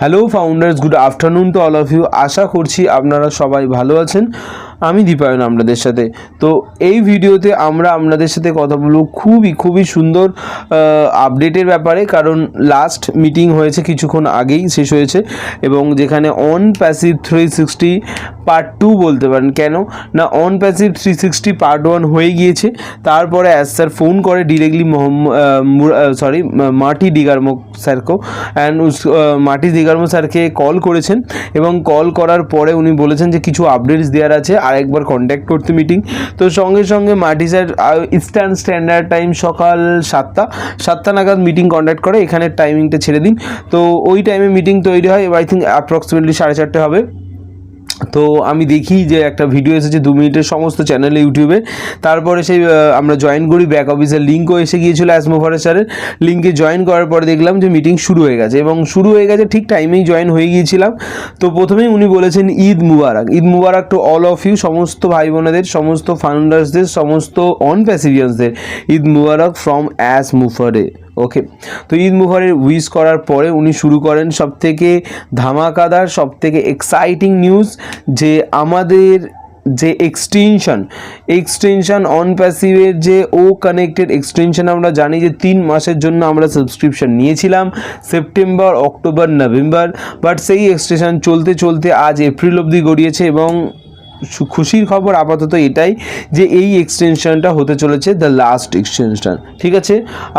Hello founders good afternoon to all of you আশা করছি আপনারা সবাই ভালো আছেন। আমি দীপায়ন আপনাদের সাথে। তো এই ভিডিওতে আমরা আপনাদের সাথে কথা বলব খুবই খুবই সুন্দর আপডেটের ব্যাপারে। কারণ লাস্ট মিটিং হয়েছে কিছুক্ষণ আগেই, শেষ হয়েছে। এবং যেখানে on passive three sixty part two বলতে পারেন কেন? না on passive three sixty part one হয়ে গিয়েছে। তারপরে অ্যাজ স্যার ফোন করে ডিরেক্টলি সরি মাটি ডিগারমো স্যারকেও। অ্যান্ড মাটি দিগার্মো স্যারকে কল করেছেন। এবং কল করার পরে উনি বলেছেন যে কিছু আপডেটস দেওয়ার আছে। আরেকবার কন্ট্যাক্ট করতে মিটিং তো সঙ্গে সঙ্গে মাটি স্যার ইস্টার্ন স্ট্যান্ডার্ড টাইম সকাল সাতটা সাতটা নাগাদ মিটিং কন্ডাক্ট করে এখানের টাইমিংটা ছেড়ে দিন। তো ওই টাইমে মিটিং তৈরি হয় আই থিঙ্ক অ্যাপ্রক্সিমেটলি সাড়ে চারটে হবে। তো আমি দেখি যে একটা ভিডিও এসেছে দু মিনিটের সমস্ত চ্যানেলে ইউটিউবে তারপরে সেই আমরা জয়েন করি ব্যাক অফিসের লিঙ্কও এসে গিয়েছিল অ্যাসমোফারের স্যারের লিঙ্কে জয়েন করার পরে দেখলাম যে মিটিং শুরু হয়ে গেছে এবং শুরু হয়ে গেছে ঠিক টাইমেই জয়েন হয়ে গিয়েছিলাম। তো প্রথমেই উনি বলেছেন, Eid Mubarak. Eid Mubarak to all of you সমস্ত ভাই বোনেদের সমস্ত ফাউন্ডার্সদের সমস্ত অন প্যাসিভিয়ান্সদের Eid Mubarak from Ash Mufareh okay তো ঈদ মুফারের উইশ করার পরে উনি শুরু করেন সব থেকে ধামাকাদার সব থেকে এক্সাইটিং নিউজ যে আমাদের যে এক্সটেনশন এক্সটেনশন অন প্যাসিভের যে ও কানেক্টেড এক্সটেনশন আমরা জানি যে তিন মাসের জন্য আমরা সাবস্ক্রিপশন নিয়েছিলাম সেপ্টেম্বর অক্টোবর নভেম্বর বাট সেই এক্সটেনশন চলতে চলতে আজ এপ্রিল অবধি গড়িয়েছে এবং খুশির খবর আপাতত এটাই যে এই এক্সটেনশনটা হতে চলেছে দ্য লাস্ট এক্সটেনশন ঠিক আছে?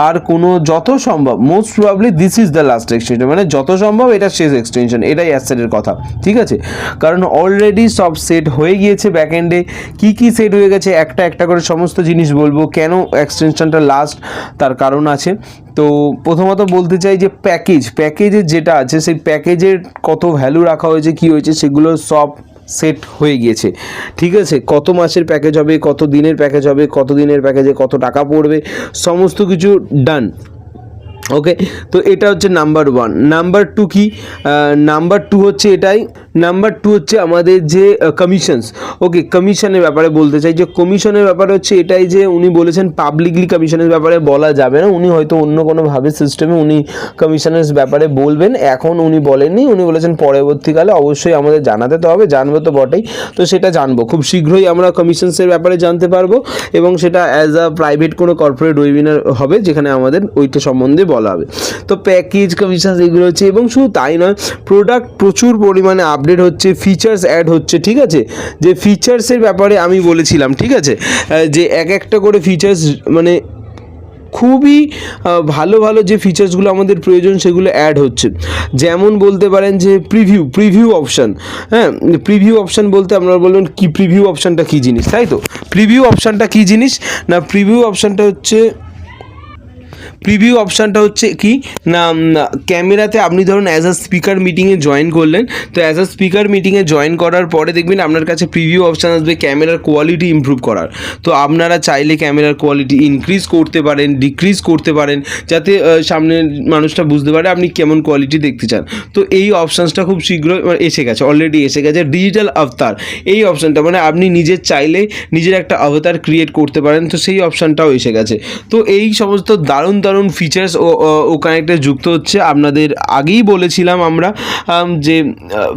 আর কোনো যত সম্ভব most probably this is the last extension মানে যত সম্ভব এটা শেষ এক্সটেনশন এটাই অ্যাসেটের কথা, ঠিক আছে? কারণ অলরেডি সব সেট হয়ে গিয়েছে ব্যাক এন্ডে কী কী সেট হয়ে গেছে, একটা একটা করে সমস্ত জিনিস বলব, কেন এক্সটেনশনটা লাস্ট তার কারণ আছে। তো প্রথমত বলতে চাই যে প্যাকেজ প্যাকেজের যেটা আছে, সেই প্যাকেজের কত ভ্যালু রাখা হয়েছে, কী হয়েছে, সেগুলো সব সেট হয়ে গিয়েছে। ঠিক আছে? কত মাসের প্যাকেজ হবে, কত দিনের প্যাকেজ হবে, কত দিনের প্যাকেজে কত টাকা পড়বে, সমস্ত কিছু ডান ওকে তো এটা হচ্ছে নাম্বার ওয়ান নাম্বার টু কি? নাম্বার টু হচ্ছে এটাই নাম্বার টু হচ্ছে আমাদের যে কমিশনস ওকে কমিশনের ব্যাপারে বলতে চাই, যে কমিশনের ব্যাপারে হচ্ছে এটাই যে উনি বলেছেন পাবলিকলি কমিশনের ব্যাপারে বলা যাবে না। উনি হয়তো অন্য কোনোভাবে সিস্টেমে উনি কমিশনের ব্যাপারে বলবেন। এখন উনি বলেননি, উনি বলেছেন পরবর্তীকালে অবশ্যই আমাদের জানাতে তো হবে, জানব তো বটেই। তো সেটা জানব। খুব শীঘ্রই আমরা কমিশনসের ব্যাপারে জানতে পারব এবং সেটা অ্যাজ আ প্রাইভেট কোনো কর্পোরেট ওয়েবিনার হবে, যেখানে আমাদের ওইটা সম্বন্ধে বলা হবে। তো প্যাকেজ কমিশন এগুলো হচ্ছে, এবং শুধু তাই নয় প্রোডাক্ট প্রচুর পরিমাণে আপডেট হচ্ছে ফিচার্স অ্যাড হচ্ছে, ঠিক আছে? যে ফিচার্সের ব্যাপারে আমি বলেছিলাম, ঠিক আছে? যে এক একটা করে ফিচার্স মানে খুবই ভালো ভালো যে ফিচার্সগুলো আমাদের প্রয়োজন, সেগুলো অ্যাড হচ্ছে। যেমন বলতে পারেন যে প্রিভিউ প্রিভিউ অপশান হ্যাঁ প্রিভিউ অপশান বলতে আপনারা বলবেন কি প্রিভিউ অপশানটা কী জিনিস, তাই তো? প্রিভিউ অপশানটা কী জিনিস? না প্রিভিউ অপশানটা হচ্ছে প্রিভিউ অপশানটা হচ্ছে কি? না ক্যামেরাতে আপনি ধরুন অ্যাজ আ স্পিকার মিটিংয়ে জয়েন করলেন, তো অ্যাজ আ স্পিকার মিটিংয়ে জয়েন করার পরে দেখবেন আপনার কাছে প্রিভিউ অপশান আসবে ক্যামেরার কোয়ালিটি ইমপ্রুভ করার। তো আপনারা চাইলে ক্যামেরার কোয়ালিটি ইনক্রিজ করতে পারেন ডিক্রিজ করতে পারেন, যাতে সামনের মানুষটা বুঝতে পারে আপনি কেমন কোয়ালিটি দেখতে চান। তো এই অপশানসটা খুব শীঘ্রই মানে এসে গেছে অলরেডি এসে গেছে ডিজিটাল আভতার এই অপশানটা মানে আপনি নিজের চাইলে নিজের একটা আভতার ক্রিয়েট করতে পারেন, তো সেই অপশানটাও এসে গেছে। তো এই সমস্ত দারুণ দারুণ ফিচার্স ও ও কানেক্টে যুক্ত হচ্ছে। আপনাদের আগেই বলেছিলাম আমরা যে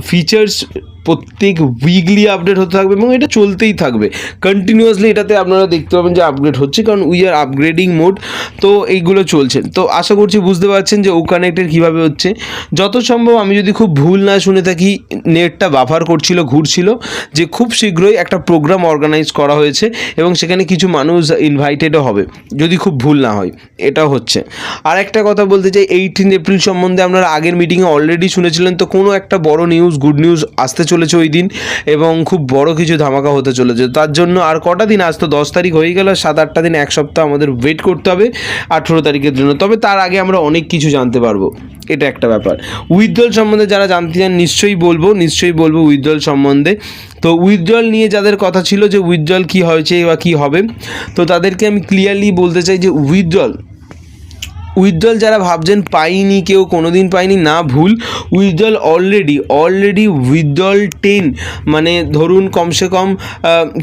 ফিচার্স প্রত্যেক উইকলি আপডেট হতে থাকবে এবং এটা চলতেই থাকবে। কন্টিনিউয়াসলি এটাতে আপনারা দেখতে পাবেন যে আপগ্রেড হচ্ছে, কারণ উই আর আপগ্রেডিং মোড তো এইগুলো চলছে। তো আশা করছি বুঝতে পারছেন যে ও কানেক্টেড কীভাবে হচ্ছে। যত সম্ভব আমি যদি খুব ভুল না শুনে থাকি, নেটটা বাফার করছিল, ঘুরছিল, যে খুব শীঘ্রই একটা প্রোগ্রাম অর্গানাইজ করা হয়েছে এবং সেখানে কিছু মানুষ ইনভাইটেডও হবে, যদি খুব ভুল না হয়। এটা হচ্ছে। আর একটা কথা বলতে চাই এইটিন এপ্রিল সম্বন্ধে আপনারা আগের মিটিংয়ে অলরেডি শুনেছিলেন, তো কোনো একটা বড় নিউজ গুড নিউজ আসতে চলেছে ওই দিন এবং খুব বড় কিছু ধামাকা হতে চলেছে। তার জন্য আর কটা দিন? আজ তো দশ তারিখ হয়ে গেল, সাত আটটা দিন, এক সপ্তাহ আমাদের ওয়েট করতে হবে আঠেরো তারিখের জন্য। তবে তার আগে আমরা অনেক কিছু জানতে পারব। এটা একটা ব্যাপার। উইথড্রল সম্বন্ধে যারা জানতে চান, নিশ্চয়ই বলব নিশ্চয়ই বলব উইথড্রল সম্বন্ধে। তো উইথড্রল নিয়ে যাদের কথা ছিল যে উইথড্রল কী হয়েছে বা কী হবে, তো তাদেরকে আমি ক্লিয়ারলি বলতে চাই যে উইথড্রল উইথড্রল যারা ভাবছেন পাইনি, কেউ কোনো দিন পাইনি, না ভুল, withdrawal already already withdrawal ten মানে ধরুন কমসে কম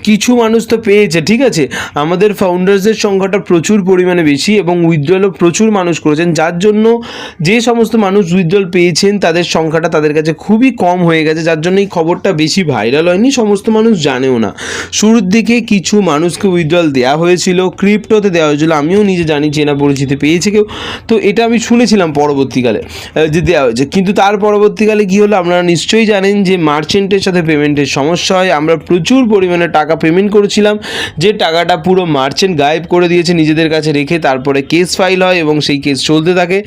কিছু মানুষ তো পেয়েছে, ঠিক আছে? আমাদের ফাউন্ডার্সদের সংখ্যাটা প্রচুর পরিমাণে বেশি এবং উইথড্রলও প্রচুর মানুষ করেছেন, যার জন্য যে সমস্ত মানুষ উইথড্রল পেয়েছেন, তাদের সংখ্যাটা তাদের কাছে খুবই কম হয়ে গেছে, যার জন্য এই খবরটা বেশি ভাইরাল হয়নি, সমস্ত মানুষ জানেও না। শুরুর দিকে কিছু মানুষকে উইথড্রল দেওয়া হয়েছিল ক্রিপ্টোতে দেওয়া হয়েছিল, আমিও নিজে জানি, চেনা পরিচিতি পেয়েছে কেউ তো এটা আমি শুনেছিলাম পরবর্তীকালে যে দেওয়া হয়েছে। কিন্তু তার পরবর্তীকালে কী হলো, আপনারা নিশ্চয়ই জানেন যে মার্চেন্টের সাথে পেমেন্টের সমস্যা হয়। আমরা প্রচুর পরিমাণে টাকা পেমেন্ট করেছিলাম, যে টাকাটা পুরো মার্চেন্ট গায়েব করে দিয়েছে নিজেদের কাছে রেখে, তারপরে কেস ফাইল হয় এবং সেই কেস চলতে থাকে।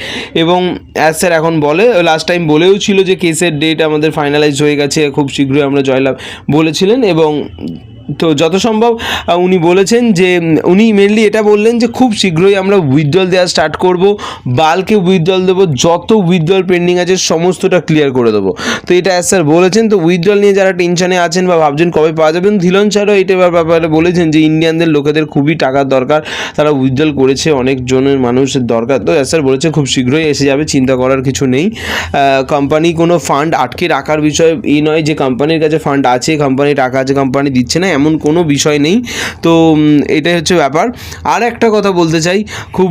এবং অ্যাজ স্যার এখন বলে লাস্ট টাইম বলেও ছিল যে কেসের ডেট আমাদের ফাইনালাইজ হয়ে গেছে, খুব শীঘ্রই আমরা জয়লাভ বলেছিলেন এবং তো যত সম্ভব উনি বলেছেন যে উনি মেনলি এটা বললেন যে খুব শীঘ্রই আমরা উইথড্রল দেওয়া স্টার্ট করব বালকে উইথড্রল দেবো, যত উইথড্রল পেন্ডিং আছে সমস্তটা ক্লিয়ার করে দেবো। তো এটা অ্যাজ স্যার বলেছেন, তো উইথড্রল নিয়ে যারা টেনশনে আছেন বা ভাবছেন কবে পাওয়া যাবেন ধিলন স্যারও এটা ব্যাপ- ব্যাপারে বলেছেন যে ইন্ডিয়ানদের লোকেদের খুবই টাকার দরকার, তারা উইথড্রল করেছে, অনেক জনের মানুষের দরকার। তো অ্যাজ স্যার বলেছে খুব শীঘ্রই এসে যাবে, চিন্তা করার কিছু নেই। কোম্পানি কোনো ফান্ড আটকে রাখার বিষয় এই নয় যে কোম্পানির কাছে ফান্ড আছে কোম্পানি টাকা আছে কোম্পানি দিচ্ছে না এমন কোনো বিষয় নেই। তো এটাই হচ্ছে ব্যাপার। আর একটা কথা বলতে চাই, খুব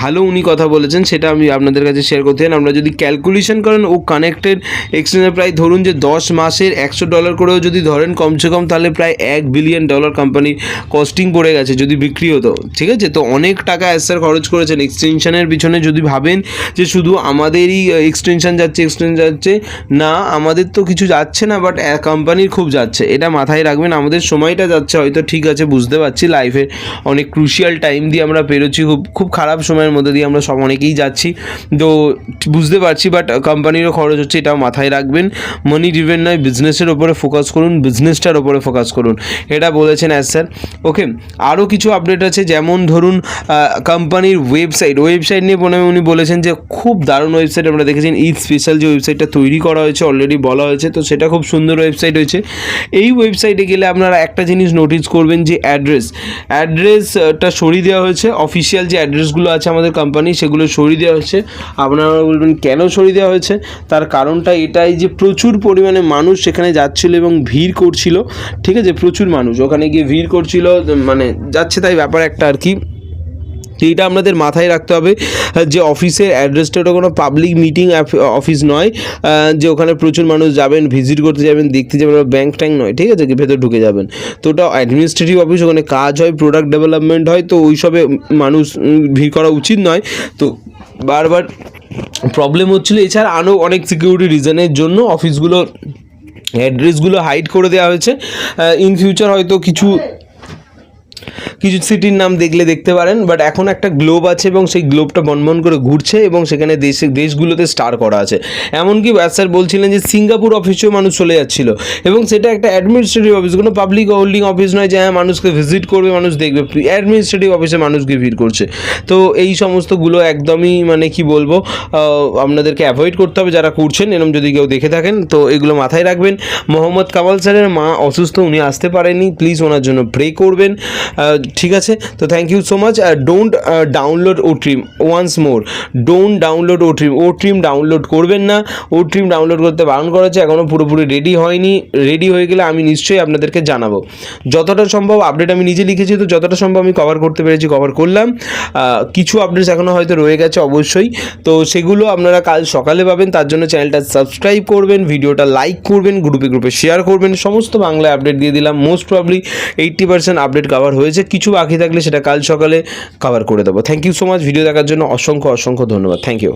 ভালো উনি কথা বলেছেন, সেটা আমি আপনাদের কাছে শেয়ার করতে চান আমরা যদি ক্যালকুলেশন করেন, ও কানেক্টেড এক্সচেঞ্জের প্রায় ধরুন যে দশ মাসের একশো ডলার করেও যদি ধরেন কমসে কম তাহলে প্রায় এক বিলিয়ন ডলার কোম্পানির কস্টিং পড়ে গেছে যদি বিক্রি হতো। ঠিক আছে? তো অনেক টাকা অ্যাসার খরচ করেছেন। এক্সটেনশনের পিছনে যদি ভাবেন যে শুধু আমাদেরই এক্সটেনশন যাচ্ছে এক্সটেনশন যাচ্ছে, না, আমাদের তো কিছু যাচ্ছে না বাট কোম্পানির খুব যাচ্ছে। এটা মাথায় রাখবেন, আমাদের সময়টা যাচ্ছে, হয়তো ঠিক আছে, বুঝতে পারছি লাইফে অনেক ক্রুশিয়াল টাইম দিয়ে আমরা পেরোচ্ছি খুব খুব খারাপ সময়ের মধ্যে দিয়ে আমরা সব অনেকেই যাচ্ছি। তো, বুঝতে পারছি বাট কোম্পানিরও খরচ হচ্ছে, এটাও মাথায় রাখবেন। মানি ডিভেন নয় বিজনেসের ওপরে ফোকাস করুন বিজনেসটার ওপরে ফোকাস করুন। এটা বলেছেন অ্যাজ স্যার ওকে আরও কিছু আপডেট আছে, যেমন ধরুন কোম্পানির ওয়েবসাইট ওয়েবসাইট নিয়ে উনি বলেছেন যে, খুব দারুণ ওয়েবসাইট আমরা দেখেছেন, ঈদ স্পেশাল যে ওয়েবসাইটটা তৈরি করা হয়েছে অলরেডি বলা হয়েছে, তো সেটা খুব সুন্দর ওয়েবসাইট হয়েছে। এই ওয়েবসাইটে গেলে আপনারা একটা জিনিস নোটিস করবেন যে অ্যাড্রেস অ্যাড্রেসটা সরিয়ে দেওয়া হয়েছে। অফিসিয়াল যে অ্যাড্রেসগুলো আছে আমাদের কোম্পানি সেগুলো সরিয়ে দেওয়া হয়েছে। আপনারা বলবেন, কেন সরিয়ে দেওয়া হয়েছে? তার কারণটা এটাই যে প্রচুর পরিমাণে মানুষ সেখানে যাচ্ছিল এবং ভিড় করছিল। ঠিক আছে? প্রচুর মানুষ। ওখানে গিয়ে ভিড় করছিল মানে যাচ্ছে তাই ব্যাপার একটা আর কি। এইটা আপনাদের মাথায় রাখতে হবে যে অফিসের অ্যাড্রেসটা ওটা কোনো পাবলিক মিটিং অফিস নয় যে ওখানে প্রচুর মানুষ যাবেন ভিজিট করতে যাবেন, দেখতে যাবেন ব্যাংক ট্যাঙ্ক নয়, ঠিক আছে, ভেতর ঢুকে যাবেন। তো ওটা অ্যাডমিনিস্ট্রেটিভ অফিস ওখানে কাজ হয় প্রোডাক্ট ডেভেলপমেন্ট হয়, তো ওইসবে মানুষ ভিড় করা উচিত নয়। তো বারবার প্রবলেম হচ্ছিল, এছাড়া আরও অনেক সিকিউরিটি রিজনের জন্য অফিসগুলো অ্যাড্রেসগুলো হাইড করে দেওয়া হয়েছে। ইন ফিউচার হয়তো কিছু কিছু সিটির নাম দেখলে দেখতে পারেন বাট এখন একটা গ্লোব আছে এবং সেই গ্লোবটা বনবন করে ঘুরছে এবং সেখানে দেশে, দেশগুলোতে স্টার করা আছে। এমনকি ব্যাস স্যার বলছিলেন যে সিঙ্গাপুর অফিসেও মানুষ চলে যাচ্ছিল এবং সেটা একটা অ্যাডমিনিস্ট্রেটিভ অফিস কোনো পাবলিক হোল্ডিং অফিস নয় যে হ্যাঁ মানুষকে ভিজিট করবে, মানুষ দেখবে অ্যাডমিনিস্ট্রেটিভ অফিসে মানুষকে ভিড় করছে। তো এই সমস্তগুলো একদমই মানে কি বলব আপনাদেরকে অ্যাভয়েড করতে হবে যারা করছেন এরকম যদি কেউ দেখে থাকেন, তো এগুলো মাথায় রাখবেন। মোহাম্মদ কামাল স্যারের মা অসুস্থ, উনি আসতে পারেনি প্লিজ ওনার জন্য প্রে করবেন। ঠিক আছে, তো thank you so much don't download o trim once more don't download o trim o trim download করবেন না ও ট্রিম ডাউনলোড করতে বারণ করা হচ্ছে এখনও পুরোপুরি রেডি হয়নি রেডি হয়ে গেলে আমি নিশ্চয়ই আপনাদেরকে জানাব। যতটা সম্ভব আপডেট আমি নিজে লিখেছি, তো যতটা সম্ভব আমি কভার করতে পেরেছি কভার করলাম। কিছু আপডেটস এখনও হয়তো রয়ে গেছে অবশ্যই, তো সেগুলো আপনারা কাল সকালে পাবেন, তার জন্য চ্যানেলটা সাবস্ক্রাইব করবেন, ভিডিওটা লাইক করবেন গ্রুপে গ্রুপে শেয়ার করবেন, সমস্ত বাংলায় আপডেট দিয়ে দিলাম most probably eighty percent update cover হয়েছে কিছু বাকি থাকলে সেটা কাল সকালে কভার করে দেবো। Thank you so much video দেখার জন্য অসংখ্য অসংখ্য ধন্যবাদ। Thank you